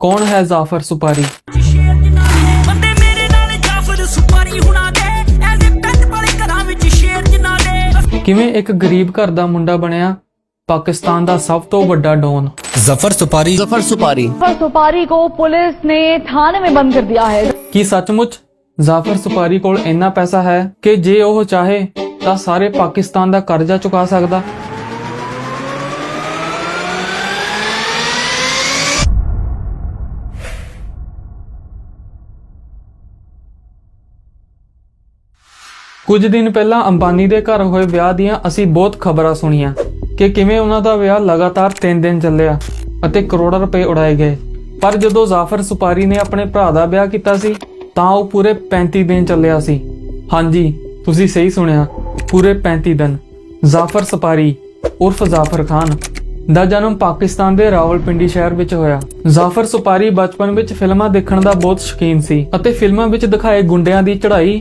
ਕੌਣ ਹੈ ਜ਼ਾਫਰ ਸੁਪਾਰੀ? ਕਿਵੇਂ ਇੱਕ ਗਰੀਬ ਘਰ ਦਾ ਮੁੰਡਾ ਬਣਿਆ? ਪਾਕਿਸਤਾਨ ਦਾ ਸਭ ਤੋਂ ਵੱਡਾ ਡੋਨ। ਜ਼ਫਰ ਸੁਪਾਰੀ। ਜ਼ਫਰ ਸੁਪਾਰੀ। ਜ਼ਫਰ ਸੁਪਾਰੀ ਕੋ ਪੁਲਿਸ ਨੇ ਥਾਣੇ ਵਿੱਚ ਬੰਦ ਕਰ ਦਿਆ ਹੈ। ਕੀ ਸੱਚਮੁੱਚ ਜ਼ਾਫਰ ਸੁਪਾਰੀ ਕੋਲ ਇੰਨਾ ਪੈਸਾ ਹੈ ਕਿ ਜੇ ਉਹ ਚਾਹੇ ਤਾਂ ਸਾਰੇ ਪਾਕਿਸਤਾਨ ਦਾ ਕਰਜ਼ਾ ਚੁਕਾ ਸਕਦਾ? ਕੁਝ ਦਿਨ ਪਹਿਲਾਂ ਅੰਬਾਨੀ ਦੇ ਘਰ ਹੋਏ ਵਿਆਹ ਦੀਆਂ ਅਸੀਂ ਬਹੁਤ ਖਬਰਾਂ ਸੁਣੀਆਂ ਕਿ ਕਿਵੇਂ ਉਹਨਾਂ ਦਾ ਵਿਆਹ ਲਗਾਤਾਰ 3 ਦਿਨ ਚੱਲਿਆ ਅਤੇ ਕਰੋੜਾਂ ਰੁਪਏ ਉਡਾਏ ਗਏ। ਪਰ ਜਦੋਂ ਜ਼ਾਫਰ ਸੁਪਾਰੀ ਨੇ ਆਪਣੇ ਭਰਾ ਦਾ ਵਿਆਹ ਕੀਤਾ ਸੀ, ਤਾਂ ਉਹ ਪੂਰੇ 35 ਦਿਨ ਚੱਲਿਆ ਸੀ। ਹਾਂਜੀ, ਤੁਸੀਂ ਸਹੀ ਸੁਣਿਆ, ਪੂਰੇ 35 ਦਿਨ। ਜ਼ਾਫਰ ਸੁਪਾਰੀ, ਉਰਫ ਜ਼ਾਫਰ ਖਾਨ, ਦਾ ਜਨਮ ਪਾਕਿਸਤਾਨ ਦੇ ਰਾਵਲਪਿੰਡੀ ਸ਼ਹਿਰ ਵਿੱਚ ਹੋਇਆ। ਜ਼ਾਫਰ ਸੁਪਾਰੀ ਬਚਪਨ ਵਿੱਚ ਫਿਲਮਾਂ ਦੇਖਣ ਦਾ ਬਹੁਤ ਸ਼ੌਕੀਨ ਸੀ ਅਤੇ ਫਿਲਮਾਂ ਵਿੱਚ ਦਿਖਾਏ ਗੁੰਡਿਆਂ ਦੀ ਚੜ੍ਹਾਈ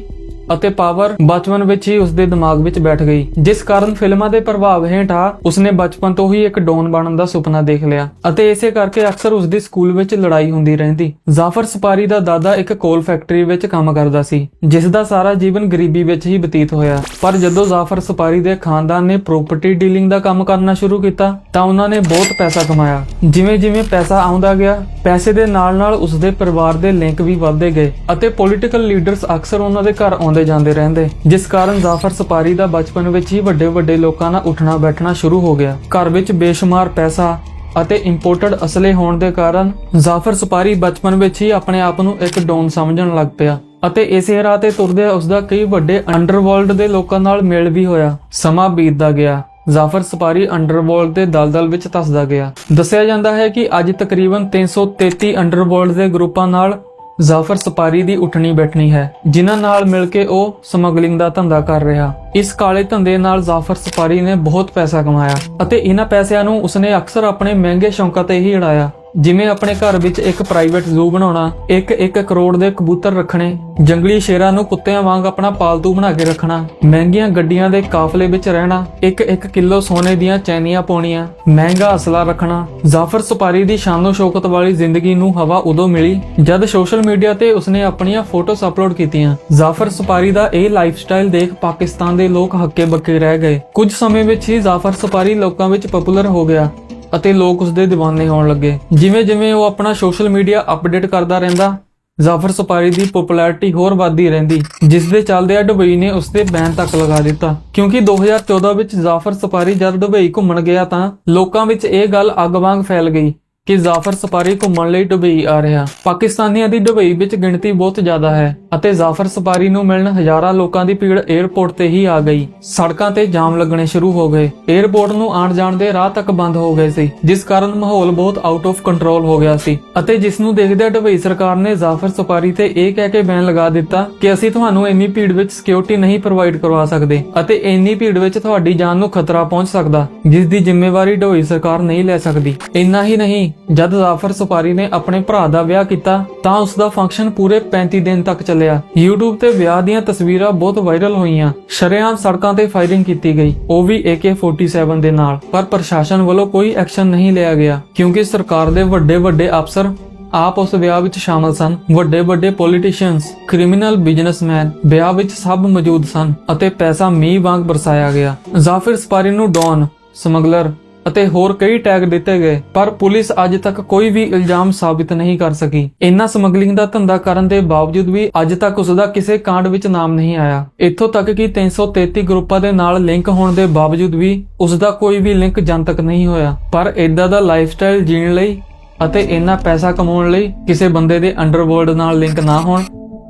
ਅਤੇ ਪਾਵਰ ਬਚਪਨ ਵਿੱਚ ਹੀ ਉਸਦੇ ਦਿਮਾਗ ਵਿੱਚ ਬੈਠ ਗਈ। ਜਿਸ ਕਾਰਨ ਫਿਲਮਾਂ ਦੇ ਪ੍ਰਭਾਵ ਹੇਠਾਂ ਉਸਨੇ ਬਚਪਨ ਤੋਂ ਹੀ ਇੱਕ ਡੌਨ ਬਣਨ ਦਾ ਸੁਪਨਾ ਦੇਖ ਲਿਆ। ਅਤੇ ਇਸੇ ਕਰਕੇ ਅਕਸਰ ਉਸਦੀ ਸਕੂਲ ਵਿੱਚ ਲੜਾਈ ਹੁੰਦੀ ਰਹਿੰਦੀ। ਜ਼ਾਫਰ ਸਪਾਰੀ ਦਾ ਦਾਦਾ ਇੱਕ ਕੋਲ ਫੈਕਟਰੀ ਵਿੱਚ ਕੰਮ ਕਰਦਾ ਸੀ, ਜਿਸ ਦਾ ਸਾਰਾ ਜੀਵਨ ਗਰੀਬੀ ਵਿੱਚ ਹੀ ਬਤੀਤ ਹੋਇਆ। ਪਰ ਜਦੋਂ ਜ਼ਾਫਰ ਸਪਾਰੀ ਦੇ ਖਾਨਦਾਨ ਨੇ ਪ੍ਰਾਪਰਟੀ ਡੀਲਿੰਗ ਦਾ ਕੰਮ ਕਰਨਾ ਸ਼ੁਰੂ ਕੀਤਾ, ਤਾਂ ਉਹਨਾਂ ਨੇ ਬਹੁਤ ਪੈਸਾ ਕਮਾਇਆ। ਜਿਵੇਂ ਜਿਵੇਂ ਪੈਸਾ ਆਉਂਦਾ ਗਿਆ, ਪੈਸੇ ਦੇ ਨਾਲ-ਨਾਲ ਉਸਦੇ ਪਰਿਵਾਰ ਦੇ ਲਿੰਕ ਵੀ ਵੱਧਦੇ ਗਏ, ਅਤੇ ਪੋਲੀਟੀਕਲ ਲੀਡਰਸ ਅਕਸਰ ਉਹਨਾਂ ਦੇ ਘਰ ਆਉਂਦੇ ਜਾਂਦੇ ਰਹਿੰਦੇ। ਜਿਸ ਕਾਰਨ ਜ਼ਾਫਰ ਸਪਾਰੀ ਦਾ ਬਚਪਨ ਵਿੱਚ ਹੀ ਵੱਡੇ-ਵੱਡੇ ਲੋਕਾਂ ਨਾਲ ਉੱਠਣਾ ਬੈਠਣਾ ਸ਼ੁਰੂ ਹੋ ਗਿਆ। ਘਰ ਵਿੱਚ ਬੇਸ਼ੁਮਾਰ ਪੈਸਾ ਅਤੇ ਇੰਪੋਰਟਡ ਅਸਲੇ ਹੋਣ ਦੇ ਕਾਰਨ ਜ਼ਾਫਰ ਸਪਾਰੀ ਬਚਪਨ ਵਿੱਚ ਹੀ ਆਪਣੇ ਆਪ ਨੂੰ ਇੱਕ ਡੌਨ ਸਮਝਣ ਲੱਗ ਪਿਆ ਅਤੇ ਇਸੇ ਰਾਹ ਤੇ ਤੁਰਦੇ ਉਸਦਾ ਕਈ ਵੱਡੇ ਅੰਡਰਵਰਲਡ ਦੇ ਲੋਕਾਂ ਨਾਲ ਮੇਲ ਵੀ ਹੋਇਆ। ਸਮਾਂ ਬੀਤਦਾ ਗਿਆ। ਜ਼ਾਫਰ ਸਪਾਰੀ ਅੰਡਰਵਰਲਡ ਦੇ ਦਲਦਲ ਵਿੱਚ ਧੱਸਦਾ ਗਿਆ। ਦੱਸਿਆ ਜਾਂਦਾ ਹੈ ਕਿ ਅੱਜ ਤਕਰੀਬਨ 333 ਅੰਡਰਵਰਲਡ ਦੇ ਗਰੁੱਪਾਂ ਨਾਲ ਜ਼ਾਫਰ ਸਪਾਰੀ ਦੀ ਉੱਠਣੀ ਬੈਠਣੀ ਹੈ, ਜਿਨ੍ਹਾਂ ਨਾਲ ਮਿਲ ਕੇ ਉਹ ਸਮਗਲਿੰਗ ਦਾ ਧੰਦਾ ਕਰ ਰਿਹਾ। ਇਸ ਕਾਲੇ ਧੰਦੇ ਨਾਲ ਜ਼ਾਫਰ ਸਪਾਰੀ ਨੇ ਬਹੁਤ ਪੈਸਾ ਕਮਾਇਆ ਅਤੇ ਇਹਨਾਂ ਪੈਸਿਆਂ ਨੂੰ ਉਸਨੇ ਅਕਸਰ ਆਪਣੇ ਮਹਿੰਗੇ ਸ਼ੌਂਕਾਂ ਤੇ ਹੀ ਉਡਾਇਆ ਜਿਵੇਂ ਆਪਣੇ ਘਰ ਵਿੱਚ ਇੱਕ ਪ੍ਰਾਈਵੇਟ ਜ਼ੂ ਬਣਾਉਣਾ, ਇੱਕ ਇੱਕ ਕਰੋੜ ਦੇ ਕਬੂਤਰ ਰੱਖਣੇ, ਜੰਗਲੀ ਸ਼ੇਰਾਂ ਨੂੰ ਕੁੱਤਿਆਂ ਵਾਂਗ ਆਪਣਾ ਪਾਲਤੂ ਬਣਾ ਕੇ ਰੱਖਣਾ, ਮਹਿੰਗੀਆਂ ਗੱਡੀਆਂ ਦੇ ਕਾਫਲੇ ਵਿੱਚ ਰਹਿਣਾ, ਇੱਕ ਇੱਕ ਕਿਲੋ ਸੋਨੇ ਦੀਆਂ ਚੈਨੀਆਂ ਪਾਉਣੀਆਂ, ਮਹਿੰਗਾ ਅਸਲਾ ਰੱਖਣਾ, ਜ਼ਾਫਰ ਸੁਪਾਰੀ ਦੀ ਸ਼ਾਨੋ ਸ਼ੌਕਤ ਵਾਲੀ ਜ਼ਿੰਦਗੀ ਨੂੰ ਹਵਾ ਉਦੋਂ ਮਿਲੀ ਜਦ ਸੋਸ਼ਲ ਮੀਡੀਆ ਤੇ ਉਸਨੇ ਆਪਣੀਆਂ ਫੋਟੋਸ ਅਪਲੋਡ ਕੀਤੀਆਂ। ਜ਼ਾਫਰ ਸੁਪਾਰੀ ਦਾ ਇਹ ਲਾਈਫਸਟਾਈਲ ਦੇਖ ਪਾਕਿਸਤਾਨ ਦੇ ਲੋਕ ਹੱਕੇ ਬੱਕੇ ਰਹਿ ਗਏ। ਕੁਝ ਸਮੇਂ ਵਿੱਚ ਹੀ ਜ਼ਾਫਰ ਸੁਪਾਰੀ ਲੋਕਾਂ ਵਿੱਚ ਪਪੂਲਰ ਹੋ ਗਿਆ। ਅਤੇ ਲੋਕ ਉਸਦੇ دیਵਾਨੇ ਹੋਣ ਲੱਗੇ। ਜਿਵੇਂ ਜਿਵੇਂ ਉਹ ਆਪਣਾ ਸੋਸ਼ਲ ਮੀਡੀਆ ਅਪਡੇਟ ਕਰਦਾ ਰਹਿੰਦਾ, ਜ਼ਾਫਰ ਸਪਾਰੀ ਦੀ ਪਪੂਲੈਰਿਟੀ ਹੋਰ ਵੱਧਦੀ ਰਹਿੰਦੀ, ਜਿਸ ਦੇ ਚੱਲਦਿਆਂ ਦੁਬਈ ਨੇ ਉਸ ਤੇ ਬੈਨ ਤੱਕ ਲਗਾ ਦਿੱਤਾ। ਕਿਉਂਕਿ 2014 ਵਿੱਚ ਜ਼ਾਫਰ ਸਪਾਰੀ ਜਦ ਦੁਬਈ ਘੁੰਮਣ ਗਿਆ ਤਾਂ ਲੋਕਾਂ ਵਿੱਚ ਇਹ ਗੱਲ ਅੱਗ ਵਾਂਗ ਫੈਲ ਗਈ। ਕਿ ਜ਼ਾਫਰ ਸਪਾਰੀ ਘੁੰਮਣ ਲਈ ਦੁਬਈ ਆ ਰਿਹਾ। ਪਾਕਿਸਤਾਨੀਆਂ ਦੀ ਦੁਬਈ ਵਿੱਚ ਗਿਣਤੀ ਬਹੁਤ ਜ਼ਿਆਦਾ ਹੈ ਅਤੇ ਜ਼ਾਫਰ ਸਪਾਰੀ ਨੂੰ ਮਿਲਣ ਹਜ਼ਾਰਾਂ ਲੋਕਾਂ ਦੀ ਭੀੜ 에ਅਰਪੋਰਟ ਤੇ ਹੀ ਆ ਗਈ। ਸੜਕਾਂ ਤੇ ਜਾਮ ਲੱਗਣੇ ਸ਼ੁਰੂ ਹੋ ਗਏ। 에ਅਰਪੋਰਟ ਨੂੰ ਆਉਣ ਜਾਣ ਦੇ ਰਾਹ ਤੱਕ ਬੰਦ ਹੋ ਗਏ ਸੀ, ਜਿਸ ਕਾਰਨ ਮਾਹੌਲ ਬਹੁਤ ਆਊਟ ਆਫ ਕੰਟਰੋਲ ਹੋ ਗਿਆ ਸੀ ਅਤੇ ਜਿਸ ਨੂੰ ਦੇਖਦਿਆਂ ਦੁਬਈ ਸਰਕਾਰ ਨੇ ਜ਼ਾਫਰ ਸਪਾਰੀ ਤੇ ਇਹ ਕਹਿ ਕੇ ਬੈਨ ਲਗਾ ਦਿੱਤਾ ਕਿ ਅਸੀਂ ਤੁਹਾਨੂੰ ਇੰਨੀ ਭੀੜ ਵਿੱਚ ਸਿਕਿਉਰਿਟੀ ਨਹੀਂ ਪ੍ਰੋਵਾਈਡ ਕਰਵਾ ਸਕਦੇ ਅਤੇ ਇੰਨੀ ਭੀੜ ਵਿੱਚ ਤੁਹਾਡੀ ਜਾਨ ਨੂੰ ਖਤਰਾ ਪਹੁੰਚ ਸਕਦਾ, ਜਿਸ ਦੀ ਜ਼ਿੰਮੇਵਾਰੀ ਦੁਬਈ ਸਰਕਾਰ ਨਹੀਂ ਲੈ ਸਕਦੀ। ਇੰਨਾ ਹੀ ਨਹੀਂ ਜਦ ਜ਼ਾਫਰ ਸਪਾਰੀ ਨੇ ਆਪਣੇ ਭਰਾ ਦਾ ਵਿਆਹ ਕੀਤਾ, ਤਾਂ ਉਸ ਦਾ ਫੰਕਸ਼ਨ ਪੂਰੇ 35 ਦਿਨ ਤੱਕ ਚੱਲਿਆ। YouTube ਤੇ ਵਿਆਹ ਦੀਆਂ ਤਸਵੀਰਾਂ ਬਹੁਤ ਵਾਇਰਲ ਹੋਈਆਂ। ਸ਼ਰੇਆਮ ਸੜਕਾਂ ਤੇ ਫਾਇਰਿੰਗ ਕੀਤੀ ਗਈ। ਉਹ ਵੀ AK47 ਦੇ ਨਾਲ। ਪਰ ਪ੍ਰਸ਼ਾਸਨ ਵੱਲੋਂ ਕੋਈ ਐਕਸ਼ਨ ਨਹੀਂ ਲਿਆ ਗਿਆ, ਕਿਉਂਕਿ ਸਰਕਾਰ ਦੇ ਵੱਡੇ ਵੱਡੇ ਅਫਸਰ ਆਪ ਉਸ ਵਿਆਹ ਵਿੱਚ ਸ਼ਾਮਲ ਸਨ। ਵੱਡੇ ਵੱਡੇ ਪੋਲੀਟੀਸ਼ੀਅਨਸ ਕ੍ਰਿਮੀਨਲ ਬਿਜ਼ਨਸਮੈਨ ਵਿਆਹ ਵਿੱਚ ਸਭ ਮੌਜੂਦ ਸਨ ਅਤੇ ਪੈਸਾ ਮੀਂਹ ਵਾਂਗ ਬਰਸਾਇਆ ਗਿਆ। ਜ਼ਾਫਰ ਸਪਾਰੀ ਨੂੰ ਡੌਨ ਸਮਗਲਰ ਅਤੇ ਹੋਰ ਕਈ ਟੈਗ ਦਿੱਤੇ ਗਏ, ਪਰ ਪੁਲਿਸ ਅੱਜ ਤੱਕ ਕੋਈ ਵੀ ਇਲਜ਼ਾਮ ਸਾਬਿਤ ਨਹੀਂ ਕਰ ਸਕੀ। ਇਨ੍ਹਾਂ ਸਮਗਲਿੰਗ ਦਾ ਧੰਦਾ ਕਰਨ ਦੇ ਬਾਵਜੂਦ ਵੀ ਅੱਜ ਤੱਕ ਉਸ ਦਾ ਕਿਸੇ ਕਾਂਡ ਵਿੱਚ ਨਾਮ ਨਹੀਂ ਆਇਆ। ਇੱਥੋਂ ਤੱਕ ਕਿ 333 ਗਰੁੱਪਾਂ ਦੇ ਨਾਲ ਲਿੰਕ ਹੋਣ ਦੇ ਬਾਵਜੂਦ ਵੀ ਉਸ ਦਾ ਕੋਈ ਵੀ ਲਿੰਕ ਜਨਤਕ ਨਹੀਂ ਹੋਇਆ। ਪਰ ਇਦਾਂ ਦਾ ਲਾਈਫਸਟਾਈਲ ਜੀਣ ਲਈ ਅਤੇ ਇੰਨਾ ਪੈਸਾ ਕਮਾਉਣ ਲਈ ਕਿਸੇ ਬੰਦੇ ਦੇ ਅੰਡਰਵਰਲਡ ਨਾਲ ਲਿੰਕ ਨਾ ਹੋਣ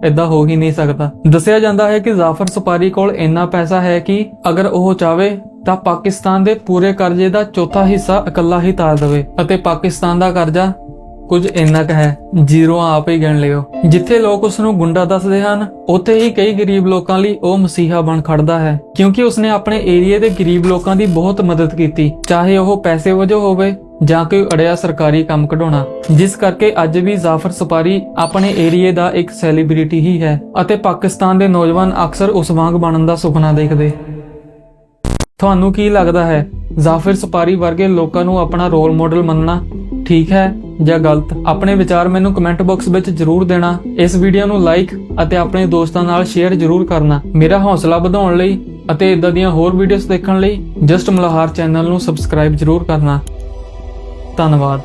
ਇਦਾਂ ਹੋ ਹੀ ਨਹੀਂ ਸਕਦਾ। ਦੱਸਿਆ ਜਾਂਦਾ ਹੈ ਕਿ ਜ਼ਾਫਰ ਸੁਪਾਰੀ ਕੋਲ ਇੰਨਾ ਪੈਸਾ ਹੈ ਕਿ ਅਗਰ ਉਹ ਚਾਵੇ ਤਾਂ ਪਾਕਿਸਤਾਨ ਦੇ ਪੂਰੇ ਕਰਜ਼ੇ ਦਾ ਚੌਥਾ ਹਿੱਸਾ ਇਕੱਲਾ ਹੀ ਤਾਰ ਦੇਵੇ ਅਤੇ ਪਾਕਿਸਤਾਨ ਦਾ ਕਰਜ਼ਾ ਕੁਝ ਇੰਨਾ ਕੁ ਹੈ, ਜ਼ੀਰੋ ਆਪ ਹੀ ਗਿਣ ਲਿਓ। ਜਿੱਥੇ ਲੋਕ ਉਸ ਨੂੰ ਗੁੰਡਾ ਦੱਸਦੇ ਹਨ, ਉੱਥੇ ਹੀ ਕਈ ਗਰੀਬ ਲੋਕਾਂ ਲਈ ਉਹ ਮਸੀਹਾ ਬਣ ਖੜਦਾ ਹੈ, ਕਿਉਂਕਿ ਉਸਨੇ ਆਪਣੇ ਏਰੀਆ ਦੇ ਗਰੀਬ ਲੋਕਾਂ ਦੀ ਬਹੁਤ ਮਦਦ ਕੀਤੀ, ਚਾਹੇ ਉਹ ਪੈਸੇ ਵਜੋਂ ਹੋਵੇ ਜਾਂ ਕੋਈ ਅੜਿਆ ਸਰਕਾਰੀ ਕੰਮ ਕਢਾਉਣਾ। ਜਿਸ ਕਰਕੇ ਅੱਜ ਵੀ ਜ਼ਾਫਰ ਸਪਾਰੀ ਆਪਣੇ ਏਰੀਏ ਦਾ ਇੱਕ ਸੈਲੀਬ੍ਰਿਟੀ ਹੀ ਹੈ ਅਤੇ ਪਾਕਿਸਤਾਨ ਦੇ ਨੌਜਵਾਨ ਅਕਸਰ ਉਸ ਵਾਂਗ ਬਣਨ ਦਾ ਸੁਪਨਾ ਦੇਖਦੇ। ਤੁਹਾਨੂੰ ਕੀ ਲੱਗਦਾ ਹੈ, ਜ਼ਾਫਰ ਸਪਾਰੀ ਵਰਗੇ ਲੋਕਾਂ ਨੂੰ ਆਪਣਾ ਰੋਲ ਮਾਡਲ ਮੰਨਣਾ ਠੀਕ ਹੈ ਜਾਂ ਗਲਤ, ਆਪਣੇ ਵਿਚਾਰ ਮੈਨੂੰ ਕਮੈਂਟ ਬਾਕਸ ਵਿੱਚ ਜਰੂਰ ਦੇਣਾ। ਇਸ ਵੀਡੀਓ ਨੂੰ ਲਾਈਕ ਅਤੇ ਆਪਣੇ ਦੋਸਤਾਂ ਨਾਲ ਸ਼ੇਅਰ ਜਰੂਰ ਕਰਨਾ। ਮੇਰਾ ਹੌਸਲਾ ਵਧਾਉਣ ਲਈ ਅਤੇ ਇਦਾਂ ਦੀਆਂ ਹੋਰ ਵੀਡੀਓਜ਼ ਦੇਖਣ ਲਈ ਜਸਟ ਮਲਹਾਰ ਚੈਨਲ ਨੂੰ ਸਬਸਕ੍ਰਾਈਬ ਜਰੂਰ ਕਰਨਾ। ਧੰਨਵਾਦ।